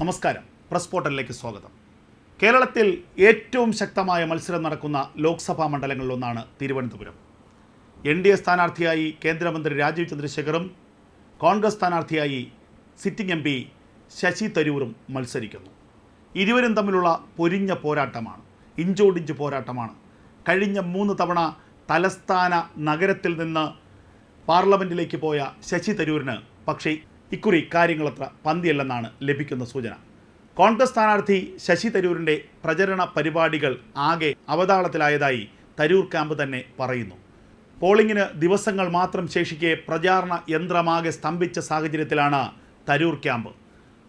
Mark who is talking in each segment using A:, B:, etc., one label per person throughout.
A: നമസ്കാരം. പ്രസ് പോർട്ടലിലേക്ക് സ്വാഗതം. കേരളത്തിൽ ഏറ്റവും ശക്തമായ മത്സരം നടക്കുന്ന ലോക്സഭാ മണ്ഡലങ്ങളിലൊന്നാണ് തിരുവനന്തപുരം. എൻ ഡി എ സ്ഥാനാർത്ഥിയായി കേന്ദ്രമന്ത്രി രാജീവ് ചന്ദ്രശേഖറും കോൺഗ്രസ് സ്ഥാനാർത്ഥിയായി സിറ്റിംഗ് എം പി ശശി തരൂറും മത്സരിക്കുന്നു. ഇരുവരും തമ്മിലുള്ള പൊരിഞ്ഞ പോരാട്ടമാണ് ഇഞ്ചോടിഞ്ച് പോരാട്ടമാണ്. കഴിഞ്ഞ മൂന്ന് തവണ തലസ്ഥാന നഗരത്തിൽ നിന്ന് പാർലമെന്റിലേക്ക് പോയ ശശി തരൂരിന് പക്ഷേ ഇക്കുറി കാര്യങ്ങളത്ര പന്തിയല്ലെന്നാണ് ലഭിക്കുന്ന സൂചന. കോൺഗ്രസ് സ്ഥാനാർത്ഥി ശശി തരൂരിന്റെ പ്രചരണ പരിപാടികൾ ആകെ അവതാളത്തിലായതായി തരൂർ ക്യാമ്പ് തന്നെ പറയുന്നു. പോളിംഗിന് ദിവസങ്ങൾ മാത്രം ശേഷിക്കെ പ്രചാരണ യന്ത്രമാകെ സ്തംഭിച്ച സാഹചര്യത്തിലാണ് തരൂർ ക്യാമ്പ്.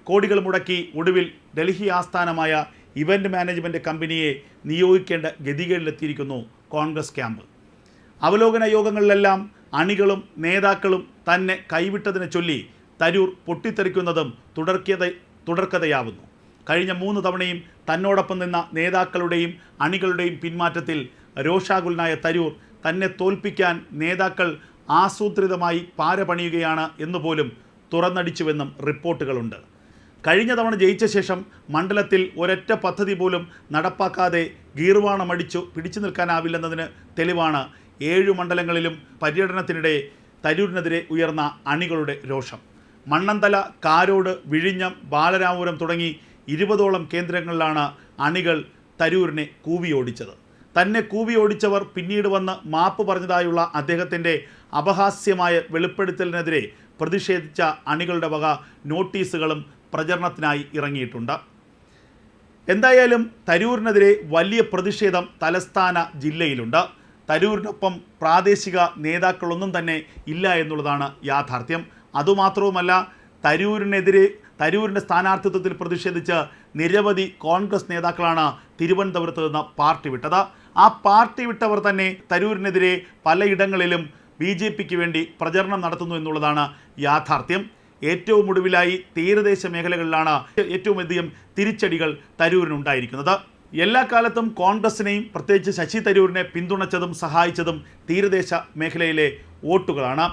A: കോടികൾ മുടക്കി ഒടുവിൽ ഡൽഹി ആസ്ഥാനമായ ഇവന്റ് മാനേജ്മെന്റ് കമ്പനിയെ നിയോഗിക്കേണ്ട ഗതികളിലെത്തിയിരിക്കുന്നു കോൺഗ്രസ് ക്യാമ്പ്. അവലോകന യോഗങ്ങളിലെല്ലാം അണികളും നേതാക്കളും തന്നെ കൈവിട്ടതിനെ ചൊല്ലി തരൂർ പൊട്ടിത്തെറിക്കുന്നതും തുടർക്കത തുടർക്കഥയാവുന്നു. കഴിഞ്ഞ മൂന്ന് തവണയും തന്നോടൊപ്പം നിന്ന നേതാക്കളുടെയും അണികളുടെയും പിന്മാറ്റത്തിൽ രോഷാകുലനായ തരൂർ തന്നെ തോൽപ്പിക്കാൻ നേതാക്കൾ ആസൂത്രിതമായി പാരപണിയുകയാണ് എന്നുപോലും തുറന്നടിച്ചുവെന്നും റിപ്പോർട്ടുകളുണ്ട്. കഴിഞ്ഞ തവണ ജയിച്ച ശേഷം മണ്ഡലത്തിൽ ഒരൊറ്റ പദ്ധതി പോലും നടപ്പാക്കാതെ ഗീർവാണമടിച്ചു പിടിച്ചു നിൽക്കാനാവില്ലെന്നതിന് തെളിവാണ് ഏഴു മണ്ഡലങ്ങളിലും പര്യടനത്തിനിടെ തരൂരിനെതിരെ ഉയർന്ന അണികളുടെ രോഷം. മണ്ണന്തല കാരോട് വിഴിഞ്ഞം ബാലരാമപുരം തുടങ്ങി ഇരുപതോളം കേന്ദ്രങ്ങളിലാണ് അണികൾ തരൂരിനെ കൂവിയോടിച്ചത്. തന്നെ കൂവിയോടിച്ചവർ പിന്നീട് വന്ന് മാപ്പ് പറഞ്ഞതായുള്ള അദ്ദേഹത്തിന്റെ അപഹാസ്യമായ വെളിപ്പെടുത്തലിനെതിരെ പ്രതിഷേധിച്ച അണികളുടെ വക നോട്ടീസുകളും പ്രചരണത്തിനായി ഇറങ്ങിയിട്ടുണ്ട്. എന്തായാലും തരൂരിനെതിരെ വലിയ പ്രതിഷേധം തലസ്ഥാന ജില്ലയിലുണ്ട്. തരൂരിനൊപ്പം പ്രാദേശിക നേതാക്കളൊന്നും തന്നെ ഇല്ല എന്നുള്ളതാണ് യാഥാർത്ഥ്യം. അതുമാത്രവുമല്ല തരൂരിനെതിരെ തരൂരിന്റെ സ്ഥാനാർത്ഥിത്വത്തിൽ പ്രതിഷേധിച്ച് നിരവധി കോൺഗ്രസ് നേതാക്കളാണ് തിരുവനന്തപുരത്ത് നിന്ന് പാർട്ടി വിട്ടത്. ആ പാർട്ടി വിട്ടവർ തന്നെ തരൂരിനെതിരെ പലയിടങ്ങളിലും ബി ജെ പിക്ക് വേണ്ടി പ്രചരണം നടത്തുന്നു എന്നുള്ളതാണ് യാഥാർത്ഥ്യം. ഏറ്റവും ഒടുവിലായി തീരദേശ മേഖലകളിലാണ് ഏറ്റവും അധികം തിരിച്ചടികൾ തരൂരിനുണ്ടായിരിക്കുന്നത്. എല്ലാ കാലത്തും കോൺഗ്രസിനെയും പ്രത്യേകിച്ച് ശശി തരൂരിനെ പിന്തുണച്ചതും സഹായിച്ചതും തീരദേശ മേഖലയിലെ വോട്ടുകളാണ്.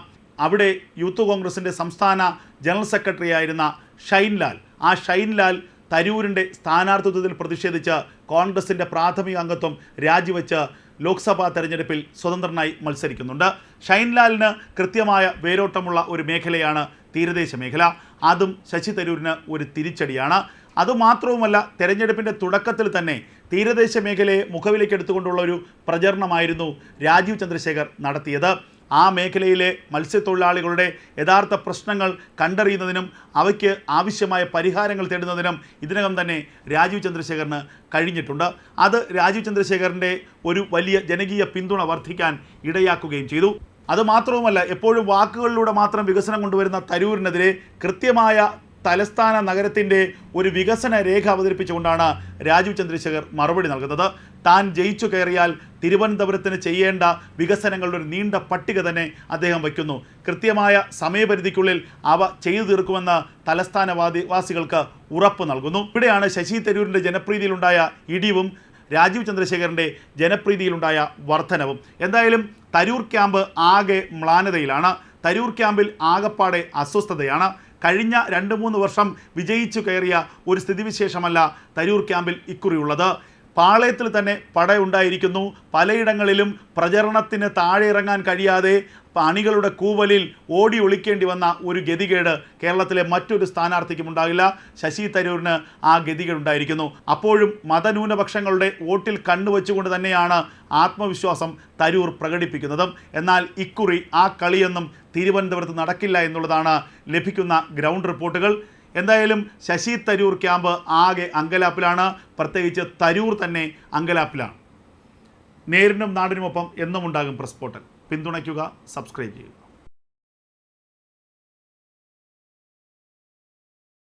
A: അവിടെ യൂത്ത് കോൺഗ്രസിന്റെ സംസ്ഥാന ജനറൽ സെക്രട്ടറി ആയിരുന്ന ഷൈൻലാൽ. ആ ഷൈൻലാൽ തരൂരിന്റെ സ്ഥാനാർത്ഥിത്വത്തിൽ പ്രതിഷേധിച്ച് കോൺഗ്രസിന്റെ പ്രാഥമിക അംഗത്വം രാജിവെച്ച് ലോക്സഭാ തെരഞ്ഞെടുപ്പിൽ സ്വതന്ത്രനായി മത്സരിക്കുന്നുണ്ട്. ഷൈൻലാലിന് കൃത്യമായ വേരോട്ടമുള്ള ഒരു മേഖലയാണ് തീരദേശ മേഖല. അതും ശശി തരൂരിന് ഒരു തിരിച്ചടിയാണ്. അതുമാത്രവുമല്ല തെരഞ്ഞെടുപ്പിന്റെ തുടക്കത്തിൽ തന്നെ തീരദേശ മേഖലയെ മുഖവിലേക്ക് എടുത്തുകൊണ്ടുള്ള ഒരു പ്രചരണമായിരുന്നു രാജീവ് ചന്ദ്രശേഖർ നടത്തിയത്. ആ മേഖലയിലെ മത്സ്യത്തൊഴിലാളികളുടെ യഥാർത്ഥ പ്രശ്നങ്ങൾ കണ്ടറിയുന്നതിനും അവയ്ക്ക് ആവശ്യമായ പരിഹാരങ്ങൾ തേടുന്നതിനും ഇതിനകം തന്നെ രാജീവ് ചന്ദ്രശേഖറിന് കഴിഞ്ഞിട്ടുണ്ട്. അത് രാജീവ് ചന്ദ്രശേഖറിന്റെ ഒരു വലിയ ജനകീയ പിന്തുണ വർദ്ധിക്കാൻ ഇടയാക്കുകയും ചെയ്തു. അതുമാത്രവുമല്ല എപ്പോഴും വാക്കുകളിലൂടെ മാത്രം വികസനം കൊണ്ടുവരുന്ന തരൂരിനെതിരെ കൃത്യമായ തലസ്ഥാന നഗരത്തിന്റെ ഒരു വികസന രേഖ അവതരിപ്പിച്ചുകൊണ്ടാണ് രാജീവ് ചന്ദ്രശേഖർ മറുപടി നൽകുന്നത്. താൻ ജയിച്ചു കയറിയാൽ തിരുവനന്തപുരത്തിന് ചെയ്യേണ്ട വികസനങ്ങളുടെ ഒരു നീണ്ട പട്ടിക തന്നെ അദ്ദേഹം വയ്ക്കുന്നു. കൃത്യമായ സമയപരിധിക്കുള്ളിൽ അവ ചെയ്തു തീർക്കുമെന്ന് തലസ്ഥാനവാദി വാസികൾക്ക് ഉറപ്പ് നൽകുന്നു. ഇവിടെയാണ് ശശി തരൂരിന്റെ ജനപ്രീതിയിലുണ്ടായ ഇടിവും രാജീവ് ചന്ദ്രശേഖരന്റെ ജനപ്രീതിയിലുണ്ടായ വർധനവും. എന്തായാലും തരൂർ ക്യാമ്പ് ആകെ മ്ലാനതയിലാണ്. തരൂർ ക്യാമ്പിൽ ആകപ്പാടെ അസ്വസ്ഥതയാണ്. കഴിഞ്ഞ രണ്ട് മൂന്ന് വർഷം വിജയിച്ചു കയറിയ ഒരു സ്ഥിതിവിശേഷമല്ല തരൂർ ക്യാമ്പിൽ ഇക്കുറിയുള്ളത്. പാളയത്തിൽ തന്നെ പടയുണ്ടായിരിക്കുന്നു. പലയിടങ്ങളിലും പ്രചരണത്തിന് താഴെ ഇറങ്ങാൻ കഴിയാതെ അണികളുടെ കൂവലിൽ ഓടി ഒളിക്കേണ്ടി വന്ന ഒരു ഗതികേട് കേരളത്തിലെ മറ്റൊരു സ്ഥാനാർത്ഥിക്കും ഉണ്ടാകില്ല. ശശി തരൂരിന് ആ ഗതികേട് ഉണ്ടായിരിക്കുന്നു. അപ്പോഴും മതന്യൂനപക്ഷങ്ങളുടെ വോട്ടിൽ കണ്ണുവെച്ചുകൊണ്ട് തന്നെയാണ് ആത്മവിശ്വാസം തരൂർ പ്രകടിപ്പിക്കുന്നതും. എന്നാൽ ഇക്കുറി ആ കളിയൊന്നും തിരുവനന്തപുരത്ത് നടക്കില്ല എന്നുള്ളതാണ് ലഭിക്കുന്ന ഗ്രൗണ്ട് റിപ്പോർട്ടുകൾ. എന്തായാലും ശശി തരൂർ ക്യാമ്പ് ആകെ അങ്കലാപ്പിലാണ്. പ്രത്യേകിച്ച് തരൂർ തന്നെ അങ്കലാപ്പിലാണ്. നേരിനും നാടിനുമൊപ്പം എന്നും ഉണ്ടാകും പ്രസ് പോർട്ടൽ പിന്തുണയ്ക്കുക സബ്സ്ക്രൈബ് ചെയ്യുക.